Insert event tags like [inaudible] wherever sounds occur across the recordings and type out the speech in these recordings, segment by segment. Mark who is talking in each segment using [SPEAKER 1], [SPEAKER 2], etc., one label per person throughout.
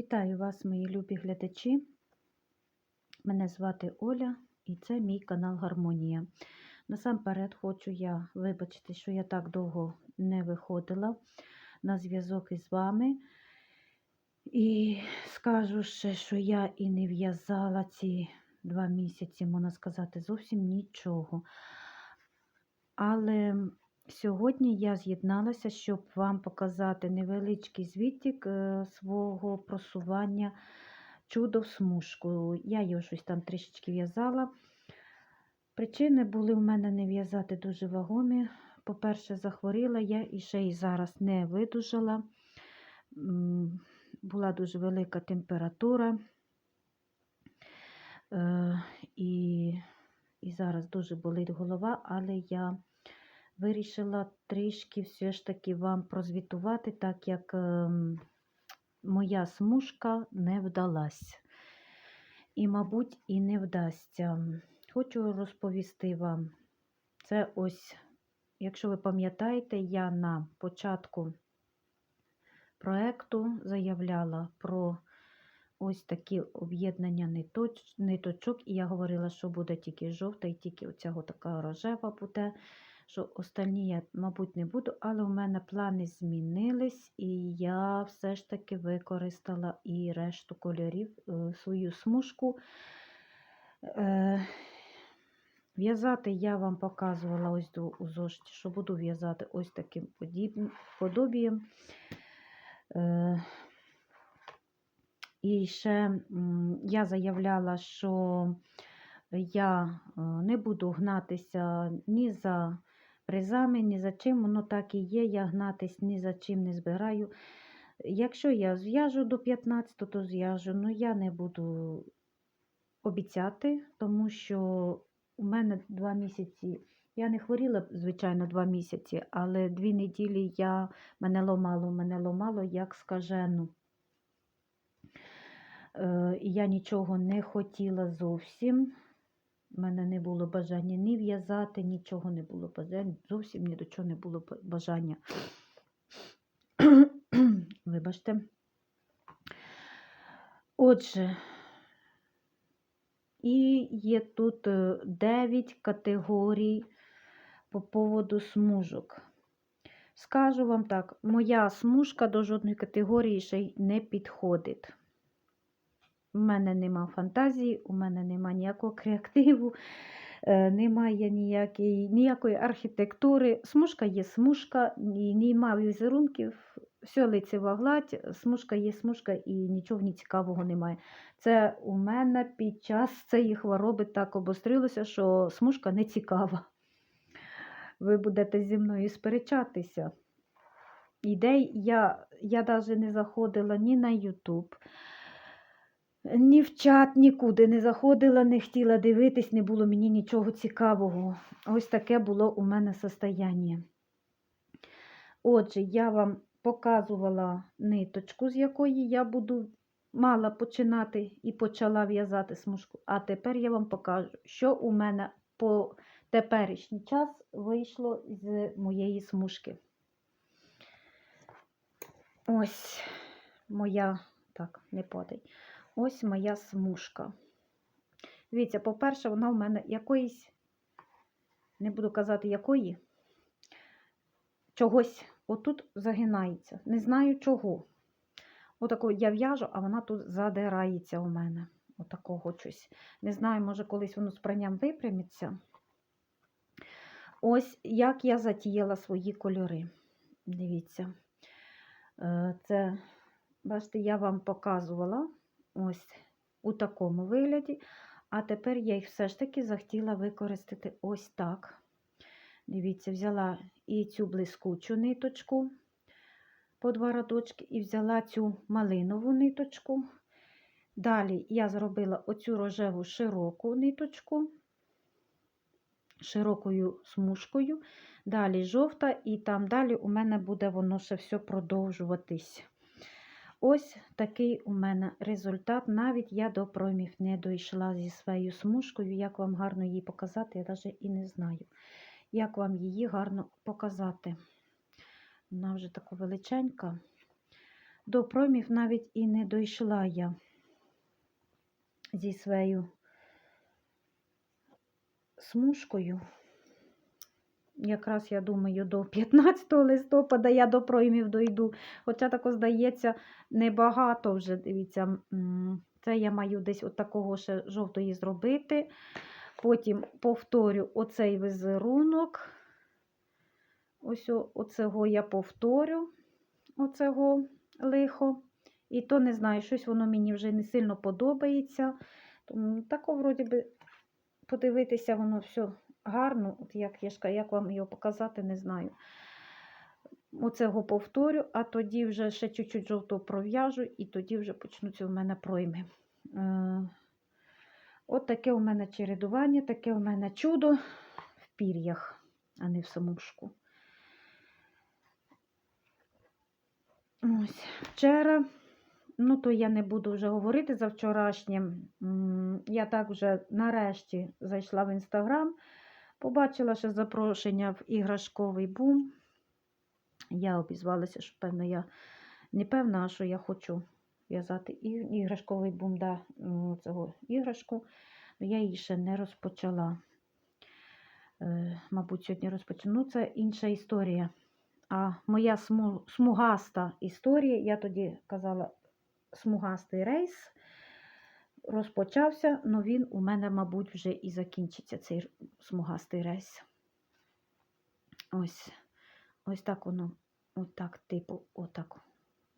[SPEAKER 1] Вітаю вас, мої любі глядачі. Мене звати Оля і це мій канал Гармонія. Насамперед хочу я вибачити, що я так довго не виходила на зв'язок із вами. І скажу ще, що я і не в'язала ці два місяці, можна сказати, зовсім нічого. Але Сьогодні я з'єдналася, щоб вам показати невеличкий звітик е, свого просування чудо в смужку. Я його щось там трішечки в'язала. Причини були в мене не в'язати дуже вагомі. По-перше, захворіла я і ще й зараз не видужала. Була дуже велика температура. Е, І, і зараз дуже болить голова, але я вирішила трішки все ж таки вам прозвітувати, так як ем, моя смужка не вдалась. І, мабуть, і не вдасться. Хочу розповісти вам. Це ось, якщо ви пам'ятаєте, я на початку проекту заявляла про ось такі об'єднання ниточок, і я говорила, що буде тільки жовта, і тільки оця така рожева буде що остальні я, мабуть, не буду, але у мене плани змінились, і я все ж таки використала і решту кольорів е, свою смужку. Е, В'язати я вам показувала ось у зошиті, що буду в'язати ось таким подобієм. Е, І ще я заявляла, що я не буду гнатися ні за призами, ні за чим, воно так і є, я гнатись ні за чим не збираю. Якщо я зв'яжу до 15, то зв'яжу, але я не буду обіцяти, тому що у мене два місяці. Я не хворіла, звичайно, два місяці, але дві неділі я мене ломало, мене ломало, як скажену. Е, я нічого не хотіла зовсім. У мене не було бажання ні в'язати, нічого не було бажання, зовсім ні до чого не було бажання. [clears throat] Вибачте. Отже, і є тут 9 категорій по поводу смужок. Скажу вам так, моя смужка до жодної категорії ще й не підходить. У мене нема фантазії, у мене нема ніякого [laughs] креативу, е, немає ніякої, ніякої архітектури. Смужка є смужка, і немає візерунків, все лицева гладь, смужка є смужка і нічого ні цікавого немає. Це у мене під час цієї хвороби так обострилося, що смужка не цікава. Ви будете зі мною сперечатися. Ідей я, я навіть не заходила ні на YouTube. Ні в чат, нікуди не заходила, не хотіла дивитись, не було мені нічого цікавого. Ось таке було у мене состояння. Отже, я вам показувала ниточку, з якої я буду мала починати і почала в'язати смужку. А тепер я вам покажу, що у мене по теперішній час вийшло з моєї смужки. Ось моя, так, не подай. Ось моя смужка. Дивіться, по-перше, вона в мене якоїсь, не буду казати якої, чогось отут загинається. Не знаю чого. Отако я в'яжу, а вона тут задирається у мене. Отакого щось. Не знаю, може, колись воно з пранням випрямиться. Ось як я затіяла свої кольори. Дивіться. Е, Це, бачите, я вам показувала ось у такому вигляді. А тепер я їх все ж таки захотіла використати ось так. Дивіться, взяла і цю блискучу ниточку по два радочки, і взяла цю малинову ниточку. Далі я зробила оцю рожеву широку ниточку, широкою смужкою. Далі жовта, і там далі у мене буде воно ще все продовжуватись. Ось такий у мене результат. Навіть я до промів не дійшла зі своєю смужкою. Як вам гарно її показати, я навіть і не знаю. Як вам її гарно показати. Вона вже така величенька. до проймів навіть і не дійшла я зі своєю смужкою. Якраз я думаю, до 15 листопада я до проймів дойду. Хоча тако здається, небагато вже. Дивіться, це я маю десь от такого ще жовтої зробити. Потім повторю оцей візерунок. Ось оцього я повторю, оцього лихо. І то не знаю, щось воно мені вже не сильно подобається. Тому тако, вроді би, подивитися, воно все гарно. От як я як вам його показати, не знаю. Оцього повторю, а тоді вже ще чуть-чуть жовтого пров'яжу, і тоді вже почнуться у мене пройми. Е, От таке у мене чередування, таке у мене чудо в пір'ях, а не в самушку. Ось, вчора, ну то я не буду вже говорити за вчорашнє. Я так вже нарешті зайшла в інстаграм, побачила ще запрошення в іграшковий бум. Я обізвалася, що певно, я не певна, що я хочу в'язати іграшковий бум, да, цього іграшку. Ну, Я її ще не розпочала. Е, Мабуть, сьогодні розпочну. Це інша історія. А моя смугаста історія, я тоді казала смугастий рейс, розпочався, але він у мене, мабуть, вже і закінчиться цей смугастий рейс. Ось, ось так воно, отак, типу, отак.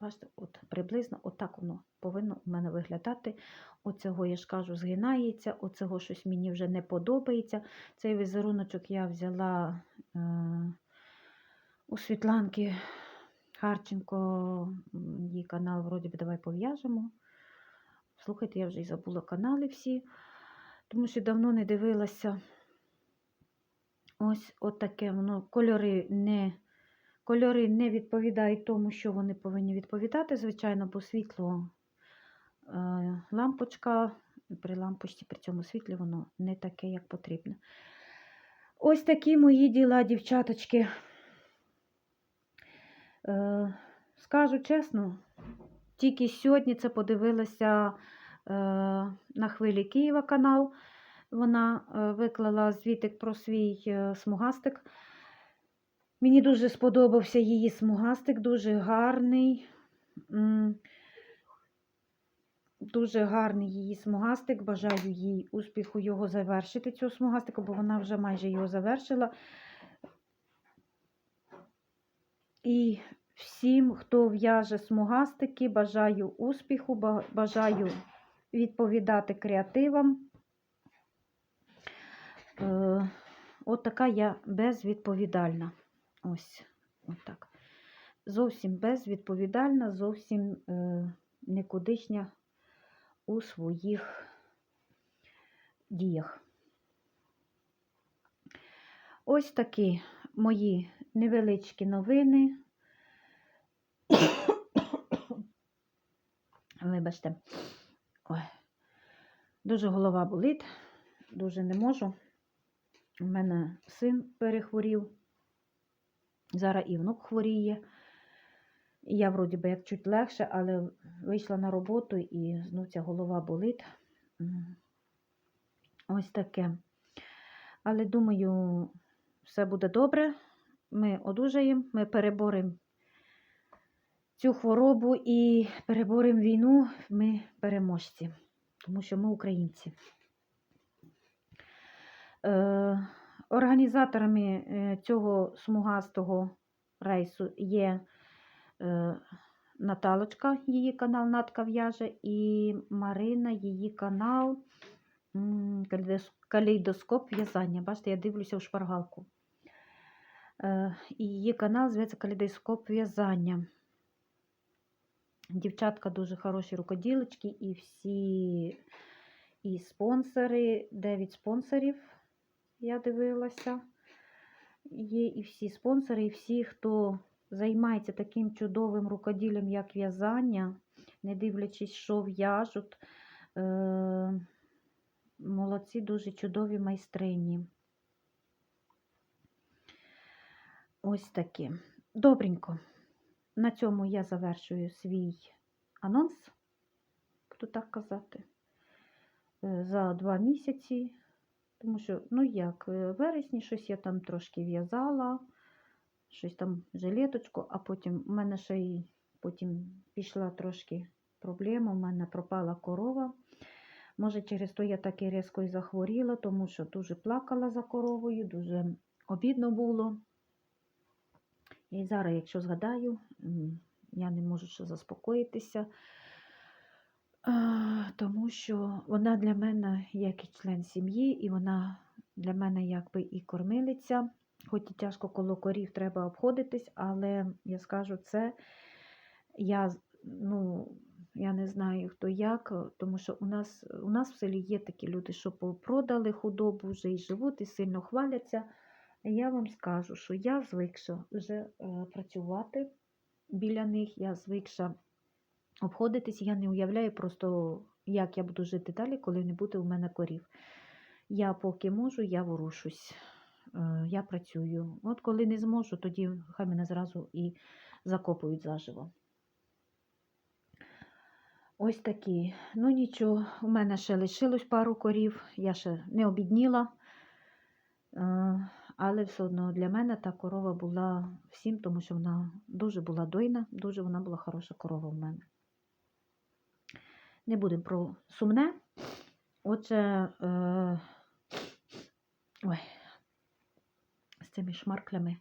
[SPEAKER 1] Бачите, от приблизно отак воно повинно у мене виглядати. Оцього, я ж кажу, згинається, оцього щось мені вже не подобається. Цей візеруночок я взяла е, у Світланки Харченко, її канал, вроді би, давай пов'яжемо. Слухайте, я вже і забула канали всі, тому що давно не дивилася. Ось от таке воно. Кольори не, кольори не відповідають тому, що вони повинні відповідати. Звичайно, бо світло е, лампочка, при лампочці, при цьому світлі воно не таке, як потрібно. Ось такі мої діла, дівчаточки. Е, скажу чесно, тільки сьогодні це подивилася е, на хвилі Києва канал. Вона е, виклала звітик про свій е, смугастик. Мені дуже сподобався її смугастик, дуже гарний. Дуже гарний її смугастик. Бажаю їй успіху його завершити, цього смугастика, бо вона вже майже його завершила. І всім, хто в'яже смугастики, бажаю успіху, бажаю відповідати креативам. Е, от така я безвідповідальна. Ось, от так. Зовсім безвідповідальна, зовсім е, никудишня у своїх діях. Ось такі мої невеличкі новини. Вибачте, Ой. дуже голова болить, дуже не можу. У мене син перехворів, зараз і внук хворіє. Я вроді би як чуть легше, але вийшла на роботу і знов ця голова болить. Ось таке. Але думаю, все буде добре. Ми одужаємо, ми переборемо цю хворобу і переборемо війну. Ми переможці, тому що ми українці. Е, Організаторами е, цього смугастого рейсу є е, Наталочка, її канал Натка в'яже, і Марина, її канал Калейдоскоп в'язання. Бачите, я дивлюся у шпаргалку. Е, її канал зветься Калейдоскоп в'язання. Дівчатка дуже хороші рукоділочки, і всі і спонсори, 9 спонсорів, я дивилася. Є і всі спонсори, і всі, хто займається таким чудовим рукоділлям, як в'язання, не дивлячись, що в'яжуть. Е- молодці, дуже чудові майстрині. Ось такі. Добренько. На цьому я завершую свій анонс, буду так казати, е, за два місяці. Тому що, ну як, е, вересні щось я там трошки в'язала, щось там жилеточку, а потім в мене ще й потім пішла трошки проблема, в мене пропала корова. Може, через то я так і різко і захворіла, тому що дуже плакала за коровою, дуже обідно було. І зараз, якщо згадаю, я не можу ще заспокоїтися, тому що вона для мене як і член сім'ї, і вона для мене якби і кормилиця. Хоч і тяжко коло корів треба обходитись, але я скажу це, я, ну, я не знаю хто як, тому що у нас, у нас в селі є такі люди, що продали худобу вже і живуть, і сильно хваляться. Я вам скажу, що я звикша вже е, працювати біля них, я звикша обходитись, я не уявляю просто, як я буду жити далі, коли не буде у мене корів. Я поки можу, я ворушусь, е, я працюю. От коли не зможу, тоді хай мене зразу і закопують заживо. Ось такі. Ну нічого, у мене ще лишилось пару корів, я ще не обідніла. Але все одно для мене та корова була всім, тому що вона дуже була дойна, дуже вона була хороша корова в мене. Не будемо про сумне. Отже, е... ой, з цими шмарклями.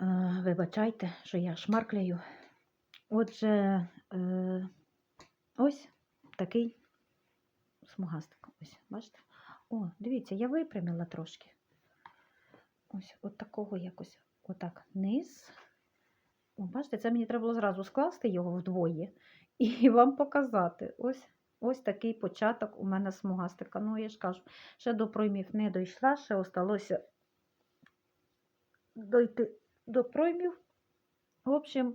[SPEAKER 1] Е... Вибачайте, що я шмаркляю. Отже, е... ось такий смугастик. Ось, бачите? О, дивіться, я випрямила трошки. Ось от такого якось отак низ. О, бачите, це мені треба було зразу скласти його вдвоє і [laughs] вам показати. Ось ось такий початок у мене смугастика. Ну, я ж кажу, ще до проймів не дійшла, ще осталося дойти до проймів. В общем,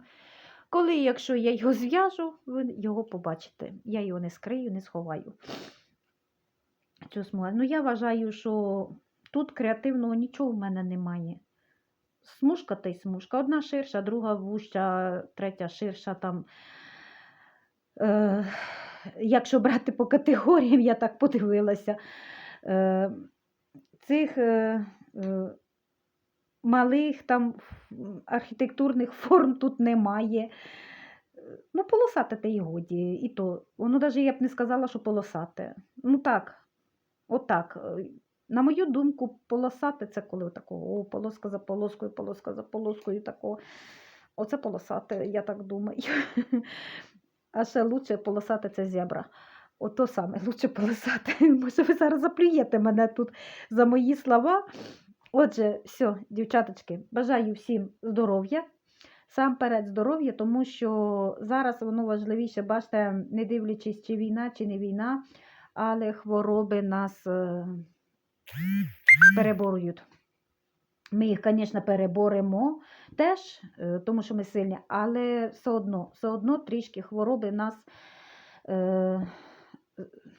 [SPEAKER 1] коли, якщо я його зв'яжу, ви його побачите. Я його не скрию, не сховаю. Цю смугу. Ну, я вважаю, що тут креативного нічого в мене немає. Смужка та й смужка. Одна ширша, друга вуща, третя ширша там. Е, якщо брати по категоріям, я так подивилася. Е, цих е, е, малих там архітектурних форм тут немає. Ну, полосате те й годі. І то, воно навіть я б не сказала, що полосате. Ну так, отак. Е, На мою думку, полосати це коли такого, о, полоска за полоскою, полоска за полоскою, такого. Оце полосати, я так думаю. А ще лучше полосати це зебра. Ото саме лучше полосати. [laughs] Може, ви зараз заплюєте мене тут за мої слова. Отже, все, дівчаточки, бажаю всім здоров'я. Сам перед здоров'я, тому що зараз воно важливіше, бачите, не дивлячись, чи війна, чи не війна, але хвороби нас е, переборюють. Ми їх, звісно, переборемо теж, е, тому що ми сильні, але все одно, все одно трішки хвороби нас е,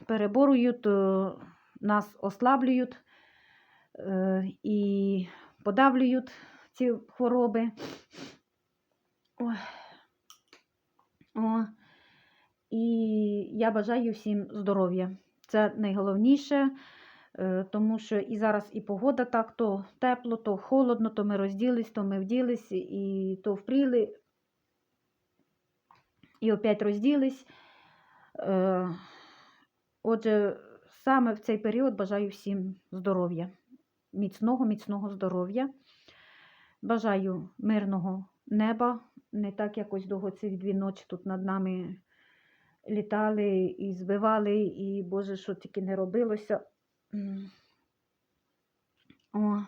[SPEAKER 1] переборюють, е, нас ослаблюють е, і подавлюють ці хвороби. Ой. О. І я бажаю всім здоров'я. Це найголовніше, тому що і зараз і погода так, то тепло, то холодно, то ми розділись, то ми вділись, і то впріли, і опять розділись. Е, Отже, саме в цей період бажаю всім здоров'я, міцного, міцного здоров'я. Бажаю мирного неба, не так якось довго ці дві ночі тут над нами літали і збивали, і Боже, що тільки не робилося. О.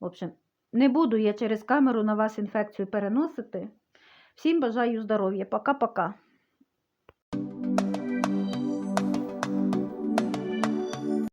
[SPEAKER 1] В общем, не буду я через камеру на вас інфекцію переносити. Всім бажаю здоров'я. Пока-пока.